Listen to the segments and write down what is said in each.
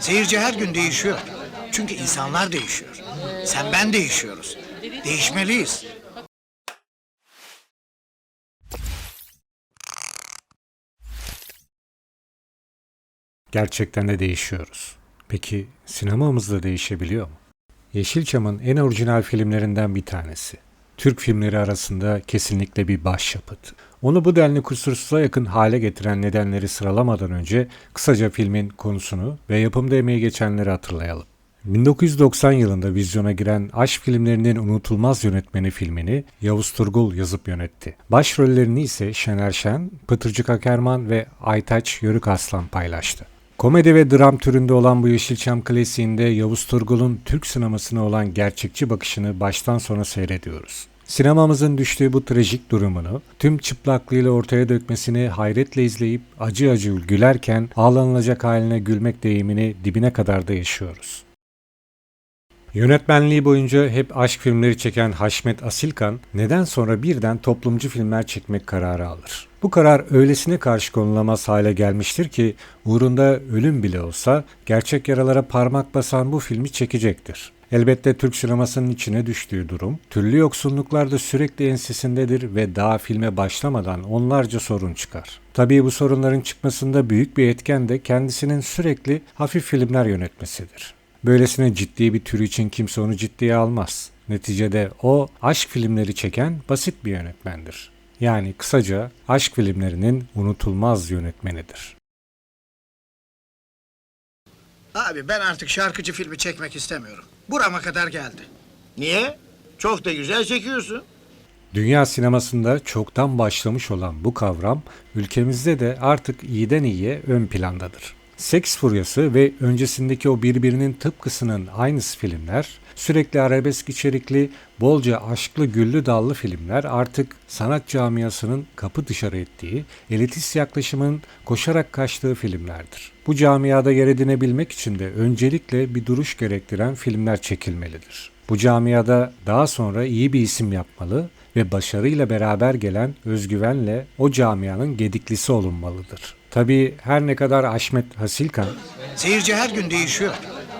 Seyirci her gün değişiyor. Çünkü insanlar değişiyor. Sen ben değişiyoruz. Değişmeliyiz. Gerçekten de değişiyoruz. Peki sinemamız da değişebiliyor mu? Yeşilçam'ın en orijinal filmlerinden bir tanesi. Türk filmleri arasında kesinlikle bir başyapıt. Onu bu denli kusursuza yakın hale getiren nedenleri sıralamadan önce kısaca filmin konusunu ve yapımda emeği geçenleri hatırlayalım. 1990 yılında vizyona giren aşk filmlerinin unutulmaz yönetmeni filmini Yavuz Turgul yazıp yönetti. Başrollerini ise Şener Şen, Pıtırcık Akerman ve Aytaç Yörük Aslan paylaştı. Komedi ve dram türünde olan bu Yeşilçam klasiğinde Yavuz Turgul'un Türk sinemasına olan gerçekçi bakışını baştan sona seyrediyoruz. Sinemamızın düştüğü bu trajik durumunu tüm çıplaklığıyla ortaya dökmesini hayretle izleyip acı acı gülerken ağlanılacak haline gülmek deyimini dibine kadar da yaşıyoruz. Yönetmenliği boyunca hep aşk filmleri çeken Haşmet Asilkan neden sonra birden toplumcu filmler çekmek kararı alır. Bu karar öylesine karşı konulamaz hale gelmiştir ki uğrunda ölüm bile olsa gerçek yaralara parmak basan bu filmi çekecektir. Elbette Türk sinemasının içine düştüğü durum, türlü yoksunluklarda sürekli ensesindedir ve daha filme başlamadan onlarca sorun çıkar. Tabii bu sorunların çıkmasında büyük bir etken de kendisinin sürekli hafif filmler yönetmesidir. Böylesine ciddi bir tür için kimse onu ciddiye almaz. Neticede o aşk filmleri çeken basit bir yönetmendir. Yani kısaca aşk filmlerinin unutulmaz yönetmenidir. Abi ben artık şarkıcı filmi çekmek istemiyorum. Burama kadar geldi. Niye? Çok da güzel çekiyorsun. Dünya sinemasında çoktan başlamış olan bu kavram ülkemizde de artık iyiden iyiye ön plandadır. Seks furyası ve öncesindeki o birbirinin tıpkısının aynısı filmler, sürekli arabesk içerikli, bolca aşklı güllü dallı filmler artık sanat camiasının kapı dışarı ettiği, elitist yaklaşımın koşarak kaçtığı filmlerdir. Bu camiada yer edinebilmek için de öncelikle bir duruş gerektiren filmler çekilmelidir. Bu camiada daha sonra iyi bir isim yapmalı ve başarıyla beraber gelen özgüvenle o camianın gediklisi olunmalıdır. Tabii her ne kadar Haşmet Hasilkan Seyirci her gün değişiyor.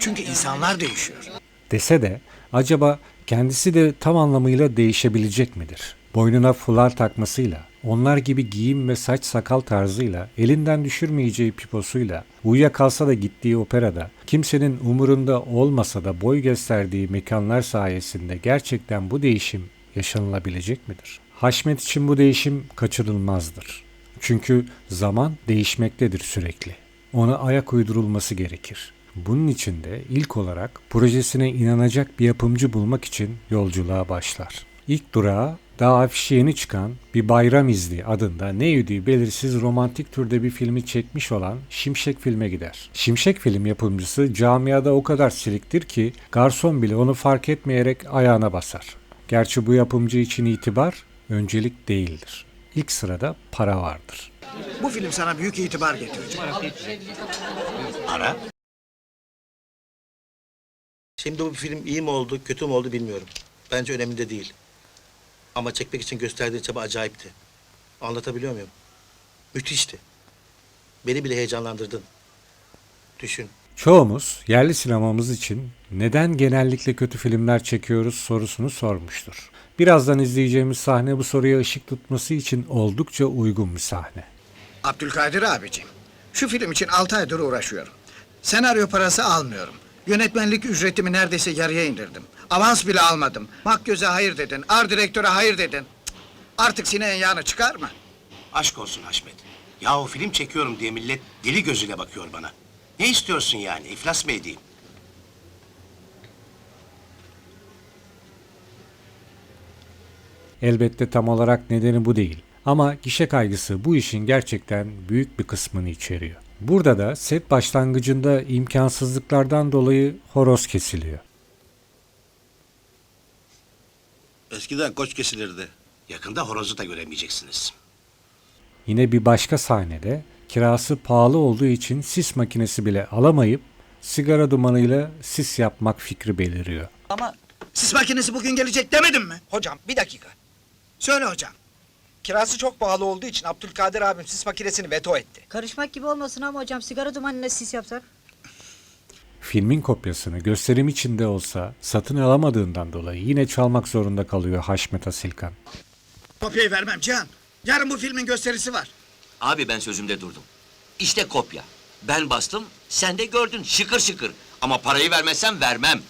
Çünkü insanlar değişiyor. dese de acaba kendisi de tam anlamıyla değişebilecek midir? Boynuna fular takmasıyla, onlar gibi giyim ve saç sakal tarzıyla, elinden düşürmeyeceği piposuyla, uyuyakalsa da gittiği operada, kimsenin umurunda olmasa da boy gösterdiği mekanlar sayesinde gerçekten bu değişim yaşanılabilecek midir? Haşmet için bu değişim kaçırılmazdır. Çünkü zaman değişmektedir sürekli. Ona ayak uydurulması gerekir. Bunun için de ilk olarak projesine inanacak bir yapımcı bulmak için yolculuğa başlar. İlk durağı daha afişi yeni çıkan Bir Bayram İzni adında ne yüdüğü belirsiz romantik türde bir filmi çekmiş olan Şimşek filme gider. Şimşek film yapımcısı camiada o kadar siliktir ki garson bile onu fark etmeyerek ayağına basar. Gerçi bu yapımcı için itibar öncelik değildir. İlk sırada para vardır. Bu film sana büyük itibar getirecek. Para? Şimdi bu film iyi mi oldu, kötü mü oldu bilmiyorum. Bence önemli de değil. Ama çekmek için gösterdiği çaba acayipti. Anlatabiliyor muyum? Müthişti. Beni bile heyecanlandırdın. Düşün. Çoğumuz yerli sinemamız için neden genellikle kötü filmler çekiyoruz sorusunu sormuştur. Birazdan izleyeceğimiz sahne bu soruya ışık tutması için oldukça uygun bir sahne. Abdülkadir abiciğim. Şu film için altı aydır uğraşıyorum. Senaryo parası almıyorum. Yönetmenlik ücretimi neredeyse yarıya indirdim. Avans bile almadım. Makgöz'e hayır dedin, art direktöre hayır dedin. Cık, Artık sineğin yağını çıkar mı? Aşk olsun Haşmet. Yahu film çekiyorum diye millet deli gözüyle bakıyor bana. Ne istiyorsun yani? İflas mı edeyim? Elbette tam olarak nedeni bu değil. Ama gişe kaygısı bu işin gerçekten büyük bir kısmını içeriyor. Burada da set başlangıcında imkansızlıklardan dolayı horoz kesiliyor. Eskiden koç kesilirdi. Yakında horozu da göremeyeceksiniz. Yine bir başka sahnede kirası pahalı olduğu için sis makinesi bile alamayıp sigara dumanıyla sis yapmak fikri beliriyor. Ama Sis makinesi bugün gelecek demedim mi? hocam bir dakika. Söyle hocam. Kirası çok pahalı olduğu için Abdülkadir abim sis makinesini veto etti. Karışmak gibi olmasın ama hocam sigara dumanına sis yapsak. filmin kopyasını gösterim içinde olsa satın alamadığından dolayı yine çalmak zorunda kalıyor Haşmet Asilkan. Kopyayı vermem Cihan. Yarın bu filmin gösterisi var. Abi ben sözümde durdum. İşte kopya. Ben bastım, sen de gördün şıkır şıkır. Ama parayı vermezsem vermem.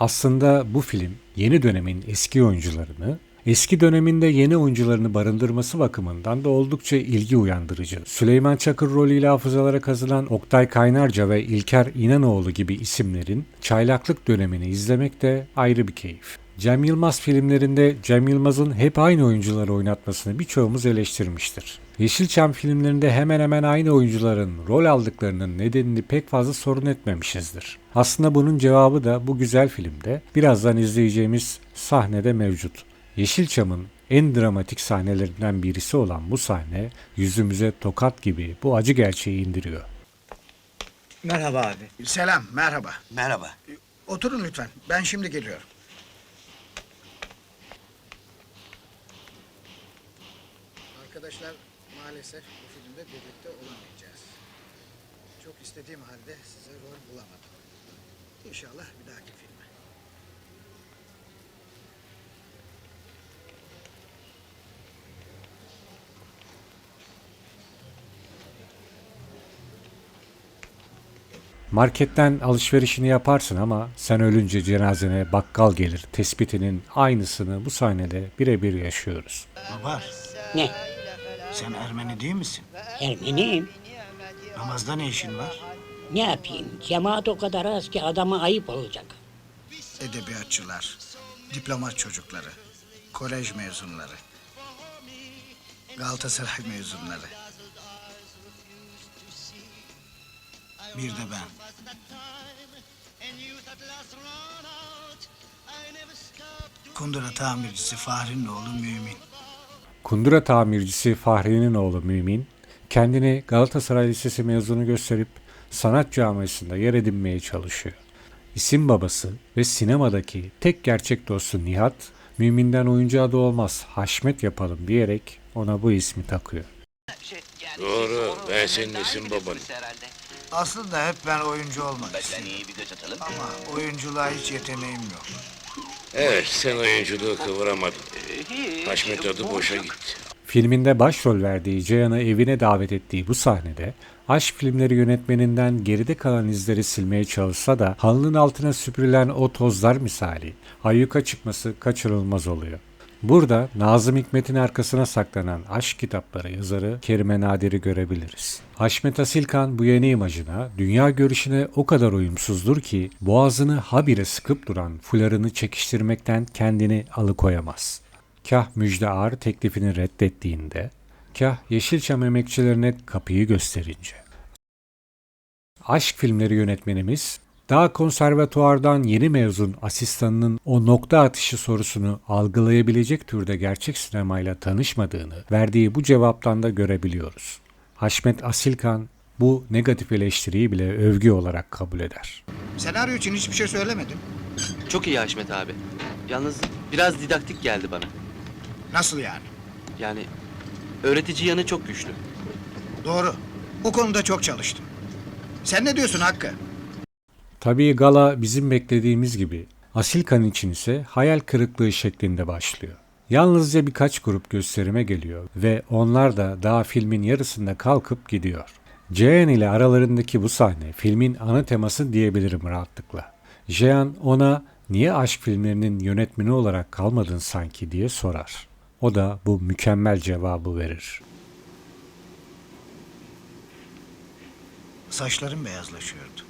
Aslında bu film yeni dönemin eski oyuncularını, eski döneminde yeni oyuncularını barındırması bakımından da oldukça ilgi uyandırıcı. Süleyman Çakır rolüyle hafızalara kazılan Oktay Kaynarca ve İlker İnanoğlu gibi isimlerin çaylaklık dönemini izlemek de ayrı bir keyif. Cem Yılmaz filmlerinde Cem Yılmaz'ın hep aynı oyuncuları oynatmasını birçoğumuz eleştirmiştir. Yeşilçam filmlerinde hemen hemen aynı oyuncuların rol aldıklarının nedenini pek fazla sorun etmemişizdir. Aslında bunun cevabı da bu güzel filmde birazdan izleyeceğimiz sahnede mevcut. Yeşilçam'ın en dramatik sahnelerinden birisi olan bu sahne yüzümüze tokat gibi bu acı gerçeği indiriyor. Merhaba abi. Selam, merhaba. Merhaba. Oturun lütfen. Ben şimdi geliyorum. Arkadaşlar maalesef bu filmde birlikte olamayacağız. Çok istediğim halde size rol bulamadım. İnşallah bir dahaki filme. Marketten alışverişini yaparsın ama sen ölünce cenazene bakkal gelir tespitinin aynısını bu sahnede birebir yaşıyoruz. Baba, Ne? Sen Ermeni değil misin? Ermeniyim. Namazda ne işin var? Ne yapayım? Cemaat o kadar az ki adama ayıp olacak. Edebiyatçılar, diplomat çocukları, kolej mezunları, Galatasaray mezunları. Bir de ben. Kundura tamircisi Fahri'nin oğlu Mümin. Kundura tamircisi Fahri'nin oğlu Mümin, kendini Galatasaray Lisesi mezunu gösterip sanat camiasında yer edinmeye çalışıyor. İsim babası ve sinemadaki tek gerçek dostu Nihat, Mümin'den oyuncu adı olmaz Haşmet yapalım diyerek ona bu ismi takıyor. Doğru, ben senin isim babanım. Aslında hep ben oyuncu olmak istedim. iyi bir göz atalım. Ama oyunculuğa hiç yeteneğim yok. Evet, sen oyunculuğu kıvıramadın. Haşmet adı boşa gitti. Filminde başrol verdiği Ceyhan'ı evine davet ettiği bu sahnede aşk filmleri yönetmeninden geride kalan izleri silmeye çalışsa da halının altına süpürülen o tozlar misali ayyuka çıkması kaçırılmaz oluyor. Burada Nazım Hikmet'in arkasına saklanan aşk kitapları yazarı Kerime Nadir'i görebiliriz. Haşmet Asilkan bu yeni imajına, dünya görüşüne o kadar uyumsuzdur ki boğazını habire sıkıp duran fularını çekiştirmekten kendini alıkoyamaz. Kah Müjde Ar teklifini reddettiğinde, kah Yeşilçam emekçilerine kapıyı gösterince. Aşk filmleri yönetmenimiz daha konservatuvardan yeni mezun asistanının o nokta atışı sorusunu algılayabilecek türde gerçek sinemayla tanışmadığını verdiği bu cevaptan da görebiliyoruz. Haşmet Asilkan bu negatif eleştiriyi bile övgü olarak kabul eder. Senaryo için hiçbir şey söylemedim. Çok iyi Haşmet abi. Yalnız biraz didaktik geldi bana. Nasıl yani? Yani öğretici yanı çok güçlü. Doğru. O konuda çok çalıştım. Sen ne diyorsun Hakkı? Tabii gala bizim beklediğimiz gibi Asilkan için ise hayal kırıklığı şeklinde başlıyor. Yalnızca birkaç grup gösterime geliyor ve onlar da daha filmin yarısında kalkıp gidiyor. Jean ile aralarındaki bu sahne filmin ana teması diyebilirim rahatlıkla. Jean ona niye aşk filmlerinin yönetmeni olarak kalmadın sanki diye sorar. O da bu mükemmel cevabı verir. Saçlarım beyazlaşıyordu.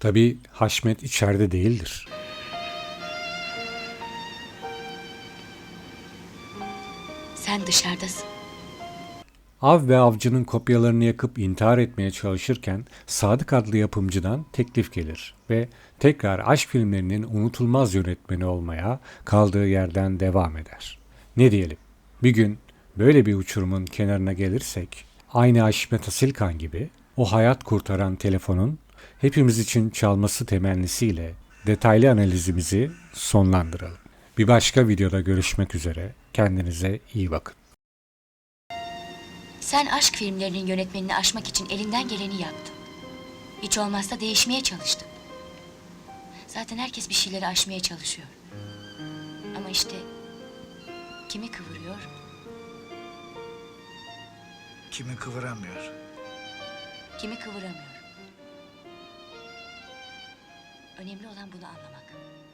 Tabii Haşmet içeride değildir. Sen dışarıdasın. Av ve avcının kopyalarını yakıp intihar etmeye çalışırken Sadık adlı yapımcıdan teklif gelir ve tekrar aşk filmlerinin unutulmaz yönetmeni olmaya kaldığı yerden devam eder. Ne diyelim? Bir gün böyle bir uçurumun kenarına gelirsek aynı Haşmet Asilkan gibi o hayat kurtaran telefonun hepimiz için çalması temennisiyle detaylı analizimizi sonlandıralım. Bir başka videoda görüşmek üzere. Kendinize iyi bakın. Sen aşk filmlerinin yönetmenini aşmak için elinden geleni yaptın. Hiç olmazsa değişmeye çalıştın. Zaten herkes bir şeyleri aşmaya çalışıyor. Ama işte Kimi kıvırıyor? Kimi kıvıramıyor? Kimi kıvıramıyor? Önemli olan bunu anlamak.